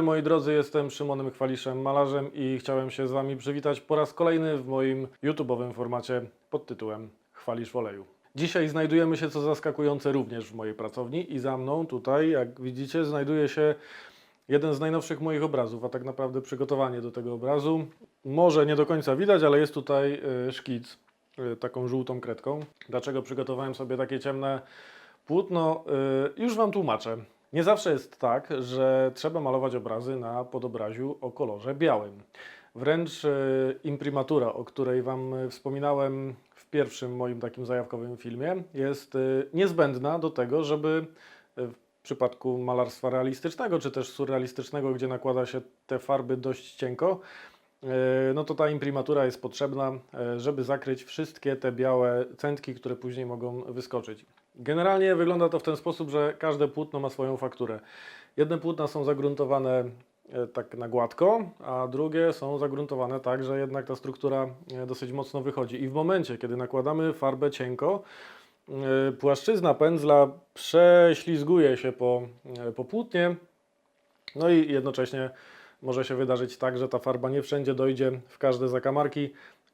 dobry moi drodzy, jestem Szymonem Chwaliszem, malarzem i chciałem się z Wami przywitać po raz kolejny w moim YouTube'owym formacie pod tytułem Chwalisz w oleju. Dzisiaj znajdujemy się, co zaskakujące, również w mojej pracowni i za mną tutaj, jak widzicie, znajduje się jeden z najnowszych moich obrazów, a tak naprawdę przygotowanie do tego obrazu. Może nie do końca widać, ale jest tutaj y, szkic y, taką żółtą kredką. Dlaczego przygotowałem sobie takie ciemne płótno? Y, Już Wam tłumaczę. Nie zawsze jest tak, że trzeba malować obrazy na podobraziu o kolorze białym. Wręcz y, imprimatura, o której Wam y, wspominałem w pierwszym moim takim zajawkowym filmie, jest y, niezbędna do tego, żeby w przypadku malarstwa realistycznego czy też surrealistycznego, gdzie nakłada się te farby dość cienko, e, no to ta imprimatura jest potrzebna, e, żeby zakryć wszystkie te białe centki, które później mogą wyskoczyć. Generalnie wygląda to w ten sposób, że każde płótno ma swoją fakturę. Jedne płótna są zagruntowane e, tak na gładko, a drugie są zagruntowane tak, że jednak ta struktura e, dosyć mocno wychodzi. I w momencie, kiedy nakładamy farbę cienko, e, płaszczyzna pędzla prześlizguje się po, po płótnie, no i jednocześnie może się wydarzyć tak, że ta farba nie wszędzie dojdzie w każde zakamarki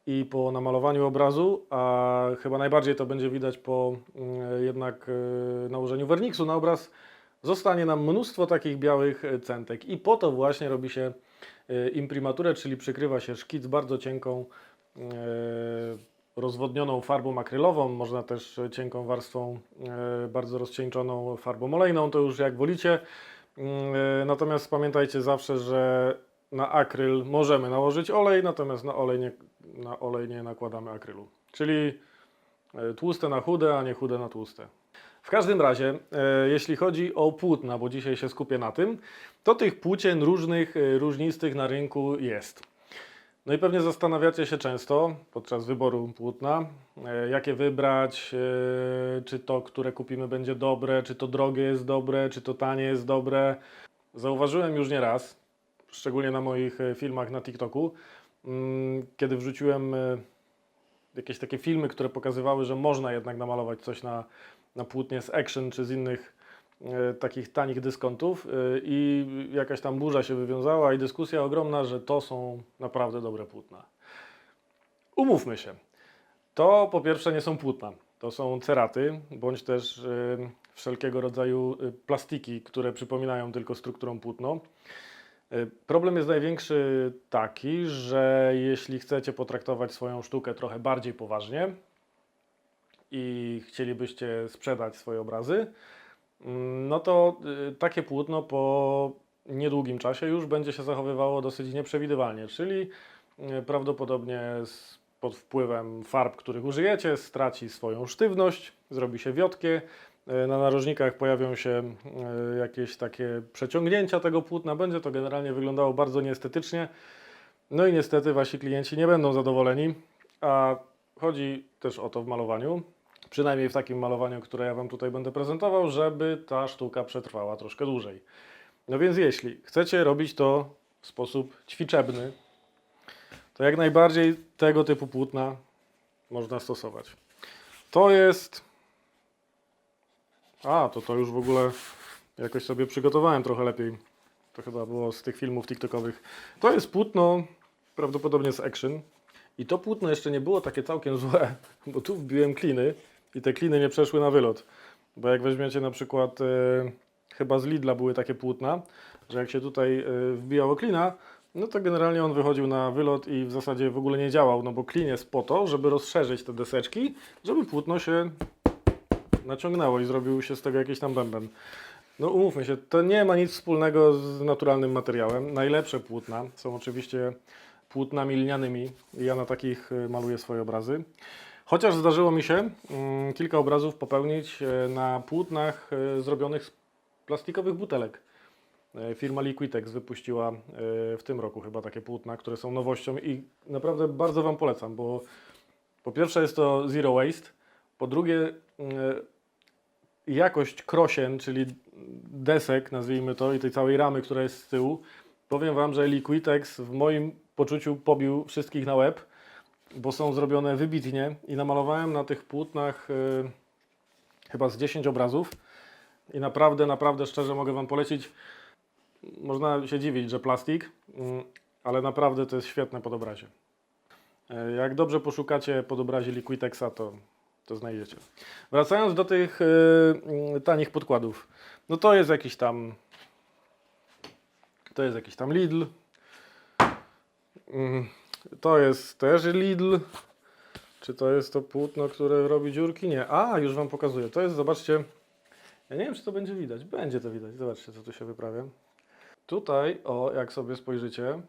i po namalowaniu obrazu, a chyba najbardziej to będzie widać po mm, jednak e, nałożeniu werniksu na obraz, zostanie nam mnóstwo takich białych e, centek. I po to właśnie robi się e, imprimaturę, czyli przykrywa się szkic bardzo cienką rozwodnioną farbą akrylową, można też cienką warstwą bardzo rozcieńczoną farbą olejną, to już jak wolicie. Mm, Natomiast pamiętajcie zawsze, że na akryl możemy nałożyć olej, natomiast na olej nie, na olej nie nakładamy akrylu. Czyli e, tłuste na chude, a nie chude na tłuste. W każdym razie, e, jeśli chodzi o płótna, bo dzisiaj się skupię na tym, to tych płócien różnych, e, różnistych na rynku jest. No i pewnie zastanawiacie się często podczas wyboru płótna, jakie wybrać, czy to, które kupimy, będzie dobre, czy to drogie jest dobre, czy to tanie jest dobre. Zauważyłem już nie raz, szczególnie na moich filmach na TikToku, kiedy wrzuciłem e, jakieś takie filmy, które pokazywały, że można jednak namalować coś na, na płótnie z Action czy z innych e, takich tanich dyskontów e, i jakaś tam burza się wywiązała i dyskusja ogromna, że to są naprawdę dobre płótna. Umówmy się, to po pierwsze nie są płótna, to są ceraty, bądź też wszelkiego rodzaju plastiki, które przypominają tylko strukturą płótno. E, Problem jest największy taki, że jeśli chcecie potraktować swoją sztukę trochę bardziej poważnie i chcielibyście sprzedać swoje obrazy, mm, no to y, takie płótno po niedługim czasie już będzie się zachowywało dosyć nieprzewidywalnie, czyli y, prawdopodobnie pod wpływem farb, których użyjecie, straci swoją sztywność, zrobi się wiotkie, na narożnikach pojawią się y, jakieś takie przeciągnięcia tego płótna, będzie to generalnie wyglądało bardzo nieestetycznie, no i niestety wasi klienci nie będą zadowoleni, a chodzi też o to w malowaniu, przynajmniej w takim malowaniu, które ja Wam tutaj będę prezentował, żeby ta sztuka przetrwała troszkę dłużej. No więc jeśli chcecie robić to w sposób ćwiczebny, to jak najbardziej tego typu płótna można stosować. To jest... A, to to już w ogóle jakoś sobie przygotowałem trochę lepiej. To chyba było z tych filmów TikTokowych. To jest płótno prawdopodobnie z Action. I to płótno jeszcze nie było takie całkiem złe, bo tu wbiłem kliny i te kliny nie przeszły na wylot. Bo jak weźmiecie na przykład, e, chyba z Lidla były takie płótna, że jak się tutaj e, wbijało klina, no to generalnie on wychodził na wylot i w zasadzie w ogóle nie działał, no bo klin jest po to, żeby rozszerzyć te deseczki, żeby płótno się naciągnęło i zrobił się z tego jakiś tam bęben. No umówmy się, to nie ma nic wspólnego z naturalnym materiałem. Najlepsze płótna są oczywiście płótnami lnianymi. Ja na takich y, maluję swoje obrazy. Chociaż zdarzyło mi się mm, kilka obrazów popełnić e, na płótnach e, zrobionych z plastikowych butelek. Firma Liquitex wypuściła w tym roku chyba takie płótna, które są nowością i naprawdę bardzo Wam polecam, bo po pierwsze jest to zero waste, po drugie mm, jakość krosien, czyli desek, nazwijmy to, i tej całej ramy, która jest z tyłu, powiem Wam, że Liquitex w moim poczuciu pobił wszystkich na łeb, bo są zrobione wybitnie i namalowałem na tych płótnach y, chyba z 10 obrazów i naprawdę, naprawdę szczerze mogę Wam polecić. można się dziwić, że plastik, mm, ale naprawdę to jest świetne pod obrazie. E, Jak dobrze poszukacie pod obrazie Liquitexa, to, to znajdziecie. Wracając do tych mm, tanich podkładów. No to jest jakiś tam to jest jakiś tam Lidl. Mm, To jest też Lidl. Czy to jest to płótno, które robi dziurki? Nie. A, już Wam pokazuję. To jest, zobaczcie. Ja nie wiem, czy to będzie widać. Będzie to widać. Zobaczcie, co tu się wyprawia. Tutaj, o, jak sobie spojrzycie,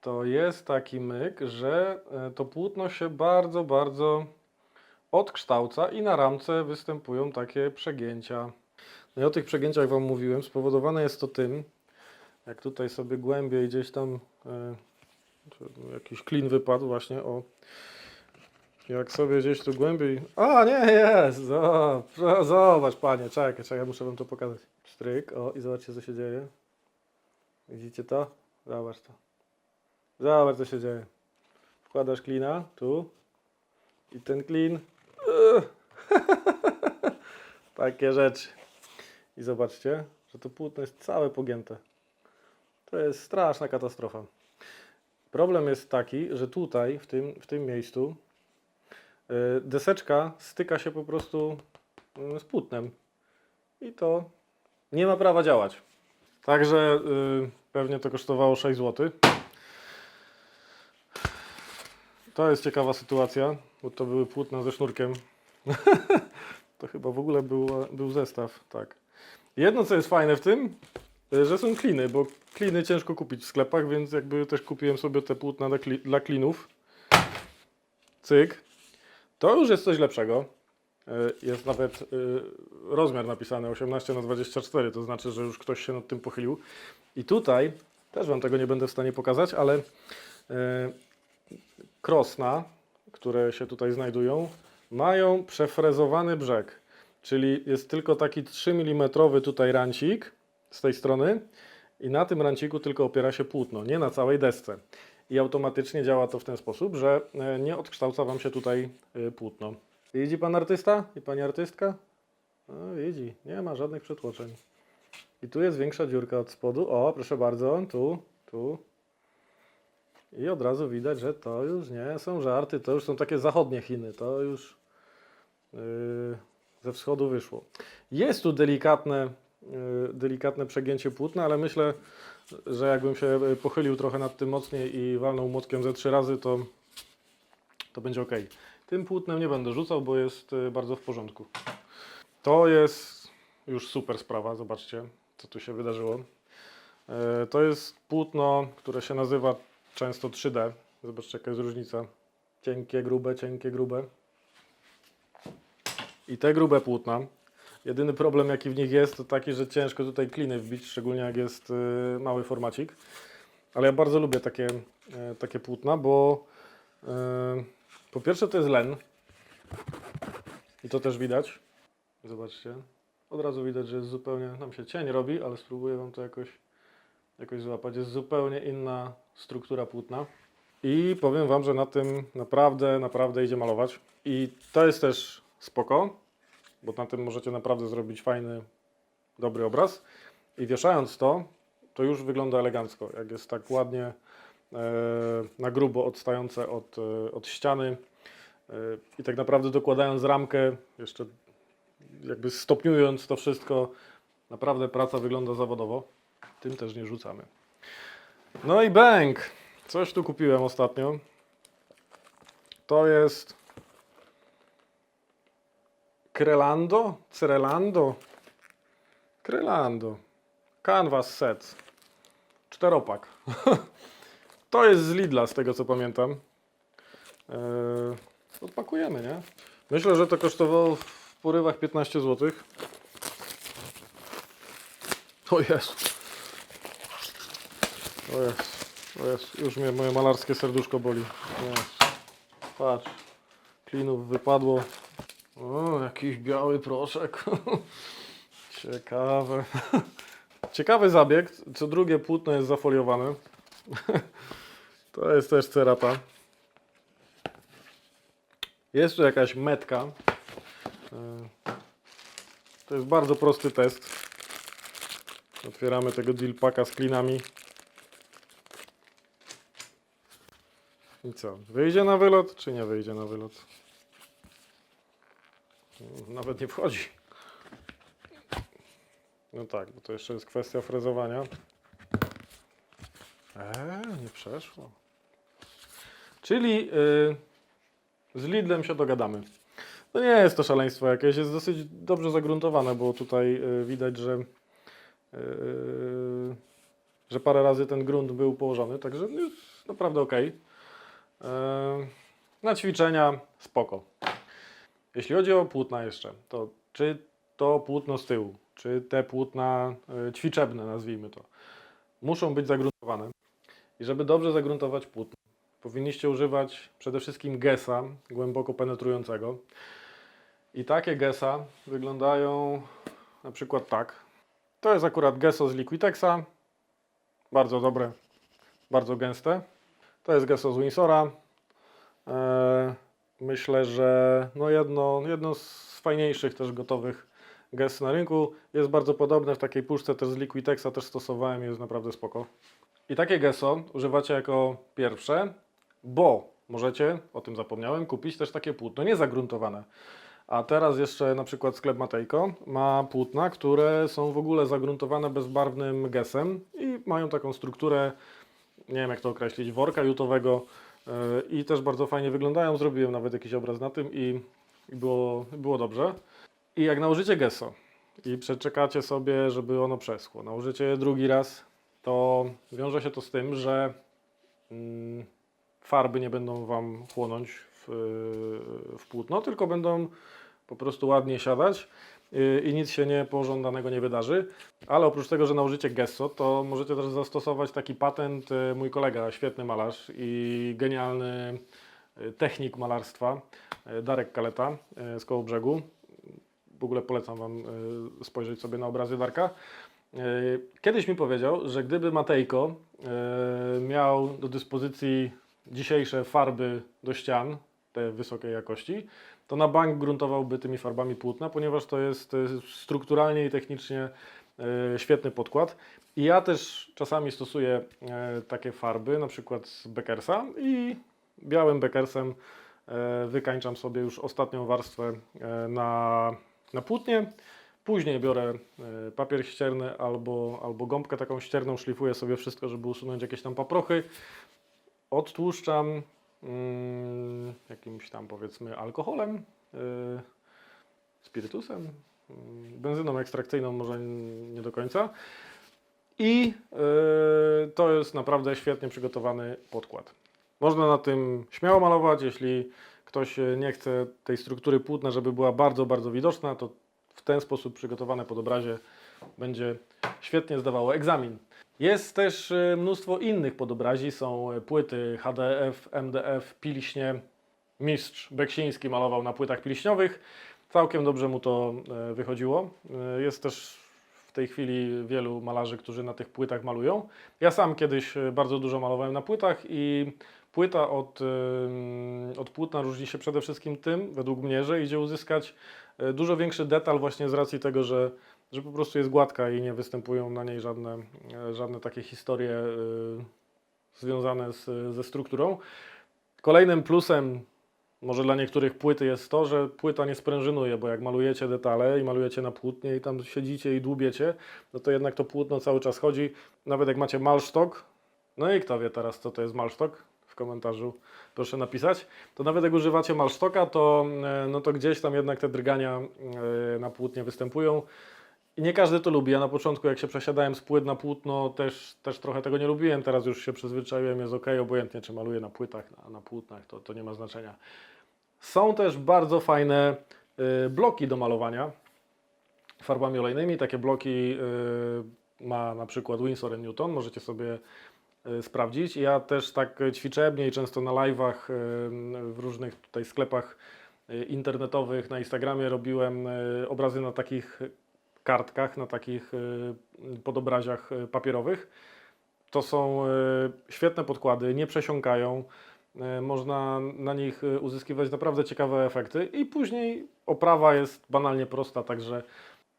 to jest taki myk, że e, to płótno się bardzo, bardzo odkształca i na ramce występują takie przegięcia. No i o tych przegięciach Wam mówiłem. Spowodowane jest to tym, jak tutaj sobie głębiej gdzieś tam czy jakiś klin wypadł właśnie, o. Jak sobie gdzieś tu głębiej... A, nie, jest! Zobacz, zobacz panie, czekaj, czekaj, muszę wam to pokazać. Stryk, o i zobaczcie co się dzieje. Widzicie to? Zobacz to. Zobacz co się dzieje. Wkładasz klina, tu. I ten klin... Takie rzeczy. I zobaczcie, że to płótno jest całe pogięte. To jest straszna katastrofa. Problem jest taki, że tutaj, w tym, w tym miejscu, y, deseczka styka się po prostu y, z płótnem. I to nie ma prawa działać. Także y, pewnie to kosztowało 6 zł. To jest ciekawa sytuacja, bo to były płótna ze sznurkiem. to chyba w ogóle był, był zestaw, tak. Jedno co jest fajne w tym, y, że są kliny, bo kliny ciężko kupić w sklepach, więc jakby też kupiłem sobie te płótna dla, kli, dla klinów. Cyk. To już jest coś lepszego. Y, Jest nawet y, rozmiar napisany 18 na 24 to znaczy, że już ktoś się nad tym pochylił. I tutaj, też Wam tego nie będę w stanie pokazać, ale krosna, które się tutaj znajdują, mają przefrezowany brzeg. Czyli jest tylko taki 3 mm tutaj rancik z tej strony i na tym ranciku tylko opiera się płótno, nie na całej desce. I automatycznie działa to w ten sposób, że e, nie odkształca Wam się tutaj e, płótno. Widzi Pan artysta i Pani artystka? No, widzi, nie ma żadnych przetłoczeń. I tu jest większa dziurka od spodu. O, proszę bardzo, tu, tu. I od razu widać, że to już nie są żarty, to już są takie zachodnie Chiny, to już yy, ze wschodu wyszło. Jest tu delikatne, yy, delikatne przegięcie płótna, ale myślę, że jakbym się pochylił trochę nad tym mocniej i walnął młotkiem ze trzy razy, to, to będzie ok. Tym płótnem nie będę rzucał, bo jest yy, bardzo w porządku. To jest już super sprawa, zobaczcie, co tu się wydarzyło. Yy, To jest płótno, które się nazywa często 3D. Zobaczcie, jaka jest różnica. Cienkie, grube, cienkie, grube. I te grube płótna. Jedyny problem, jaki w nich jest, to taki, że ciężko tutaj kliny wbić, szczególnie jak jest y, mały formacik. Ale ja bardzo lubię takie, y, takie płótna, bo y, po pierwsze to jest len. I to też widać. Zobaczcie. Od razu widać, że jest zupełnie, nam się cień robi, ale spróbuję Wam to jakoś jakoś złapać. Jest zupełnie inna struktura płótna. I powiem Wam, że na tym naprawdę, naprawdę idzie malować. I to jest też spoko, bo na tym możecie naprawdę zrobić fajny, dobry obraz. I wieszając to, to już wygląda elegancko. Jak jest tak ładnie e, na grubo odstające od, e, od ściany. E, I tak naprawdę dokładając ramkę, jeszcze jakby stopniując to wszystko, naprawdę praca wygląda zawodowo. Tym też nie rzucamy. No i bęk. Coś tu kupiłem ostatnio. To jest Crelando? Crelando? Crelando. Canvas set. Czteropak. to jest z Lidla, z tego co pamiętam. Eee, odpakujemy, nie? Myślę, że to kosztowało w porywach 15 zł. O jest. O jest, o jest, już mnie moje malarskie serduszko boli. Patrz, klinów wypadło. O, jakiś biały proszek. Ciekawe. Ciekawy zabieg. Co drugie płótno jest zafoliowane. To jest też cerata. Jest tu jakaś metka. E, To jest bardzo prosty test. Otwieramy tego deal packa z klinami. I co? Wyjdzie na wylot, czy nie wyjdzie na wylot? Nawet nie wchodzi. No tak, bo to jeszcze jest kwestia frezowania. Eee, nie przeszło. Czyli yy, z Lidlem się dogadamy. No nie jest to szaleństwo jakieś, jest dosyć dobrze zagruntowane, bo tutaj yy, widać, że, yy, że parę razy ten grunt był położony, także jest naprawdę ok. Na ćwiczenia spoko. Jeśli chodzi o płótna jeszcze, to czy to płótno z tyłu, czy te płótna y, ćwiczebne, nazwijmy to, muszą być zagruntowane. I żeby dobrze zagruntować płótno, powinniście używać przede wszystkim gesa głęboko penetrującego. I takie gesa wyglądają na przykład tak. To jest akurat geso z Liquitexa. Bardzo dobre, bardzo gęste. To jest geso z Winsora. Eee, Myślę, że no jedno, jedno z fajniejszych też gotowych ges na rynku. Jest bardzo podobne w takiej puszce też z Liquitexa też stosowałem jest naprawdę spoko. I takie geso używacie jako pierwsze, bo możecie, o tym zapomniałem, kupić też takie płótno niezagruntowane. A teraz jeszcze na przykład sklep Matejko ma płótna, które są w ogóle zagruntowane bezbarwnym gesem i mają taką strukturę, nie wiem jak to określić, worka jutowego yy, i też bardzo fajnie wyglądają. Zrobiłem nawet jakiś obraz na tym i było, było dobrze. I jak nałożycie gesso i przeczekacie sobie, żeby ono przeschło, nałożycie je drugi raz, to wiąże się to z tym, że mm, farby nie będą Wam chłonąć w, w płótno, tylko będą po prostu ładnie siadać i nic się nie pożądanego nie wydarzy. Ale oprócz tego, że nałożycie gesso, to możecie też zastosować taki patent. y, Mój kolega, świetny malarz i genialny y, technik malarstwa, y, Darek Kaleta z Kołobrzegu. W ogóle polecam Wam spojrzeć sobie na obrazy Darka. Kiedyś mi powiedział, że gdyby Matejko miał do dyspozycji dzisiejsze farby do ścian, te wysokiej jakości, to na bank gruntowałby tymi farbami płótna, ponieważ to jest strukturalnie i technicznie y, świetny podkład. I ja też czasami stosuję y, takie farby, na przykład z Beckersa i białym Beckersem y, wykańczam sobie już ostatnią warstwę na, na płótnie. Później biorę papier ścierny albo, albo gąbkę taką ścierną, szlifuję sobie wszystko, żeby usunąć jakieś tam paprochy. Odtłuszczam mm, jakimś tam powiedzmy alkoholem, y, spirytusem, y, benzyną ekstrakcyjną może nie do końca. I y, to jest naprawdę świetnie przygotowany podkład. Można na tym śmiało malować, jeśli ktoś nie chce tej struktury płótna, żeby była bardzo, bardzo widoczna, to w ten sposób przygotowane pod obrazie będzie świetnie zdawało egzamin. Jest też mnóstwo innych podobrazi. Są płyty HDF, MDF, Pilśnie. Mistrz Beksiński malował na płytach pilśniowych. Całkiem dobrze mu to e, wychodziło. E, Jest też w tej chwili wielu malarzy, którzy na tych płytach malują. Ja sam kiedyś e, bardzo dużo malowałem na płytach i płyta od, od płótna różni się przede wszystkim tym, według mnie, że idzie uzyskać dużo większy detal właśnie z racji tego, że, że po prostu jest gładka i nie występują na niej żadne, żadne takie historie związane z, ze strukturą. Kolejnym plusem może dla niektórych płyty jest to, że płyta nie sprężynuje, bo jak malujecie detale i malujecie na płótnie i tam siedzicie i dłubiecie, no to jednak to płótno cały czas chodzi. Nawet jak macie malsztok, no i kto wie teraz, co to jest malsztok? W komentarzu proszę napisać. To nawet jak używacie malsztoka, to, e, no to gdzieś tam jednak te drgania e, na płótnie występują. I nie każdy to lubi. Ja na początku, jak się przesiadałem z płyt na płótno, też, też trochę tego nie lubiłem. Teraz już się przyzwyczaiłem, jest ok, obojętnie czy maluję na płytach, na, na płótnach, to, to nie ma znaczenia. Są też bardzo fajne y, bloki do malowania farbami olejnymi. Takie bloki y, ma na przykład Winsor Newton, możecie sobie y, sprawdzić. Ja też tak ćwiczebnie i często na live'ach w różnych tutaj sklepach internetowych na Instagramie robiłem obrazy na takich kartkach, na takich podobraziach papierowych. To są świetne podkłady, nie przesiąkają. Y, Można na nich y, uzyskiwać naprawdę ciekawe efekty i później oprawa jest banalnie prosta, także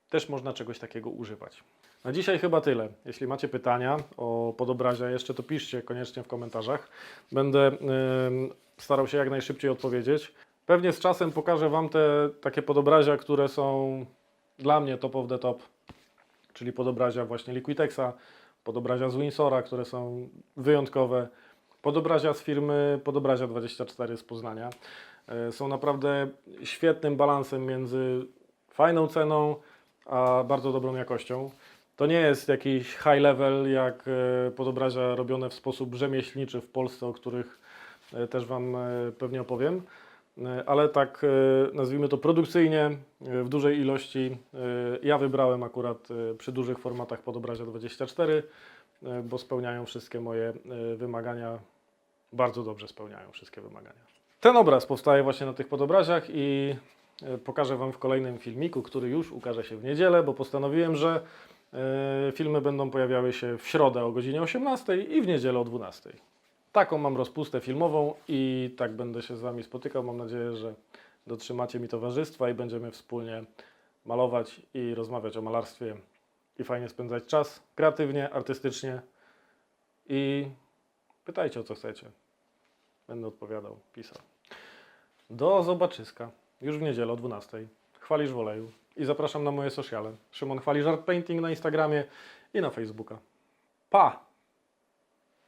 też można czegoś takiego używać. Na dzisiaj chyba tyle. Jeśli macie pytania o podobrazia jeszcze, to piszcie koniecznie w komentarzach. Będę starał się jak najszybciej odpowiedzieć. Pewnie z czasem pokażę Wam te takie podobrazia, które są dla mnie top of the top, czyli podobrazia właśnie Liquitexa, podobrazia z Winsora, które są wyjątkowe, podobrazia z firmy Podobrazia24 z Poznania. E, Są naprawdę świetnym balansem między fajną ceną, a bardzo dobrą jakością. To nie jest jakiś high level jak e, podobrazia robione w sposób rzemieślniczy w Polsce, o których e, też Wam pewnie opowiem, ale tak nazwijmy to produkcyjnie, w dużej ilości. Ja wybrałem akurat przy dużych formatach podobrazia 24, e, bo spełniają wszystkie moje wymagania, bardzo dobrze spełniają wszystkie wymagania. Ten obraz powstaje właśnie na tych podobraziach i e, pokażę Wam w kolejnym filmiku, który już ukaże się w niedzielę, bo postanowiłem, że e, filmy będą pojawiały się w środę o godzinie 18 i w niedzielę o 12. Taką mam rozpustę filmową i tak będę się z Wami spotykał. Mam nadzieję, że dotrzymacie mi towarzystwa i będziemy wspólnie malować i rozmawiać o malarstwie i fajnie spędzać czas kreatywnie, artystycznie i pytajcie o co chcecie. Będę odpowiadał, pisał. Do zobaczyska. Już w niedzielę o 12. Chwalisz w oleju. I zapraszam na moje sociale. Szymon Chwalisz Art Painting na Instagramie i na Facebooka. Pa!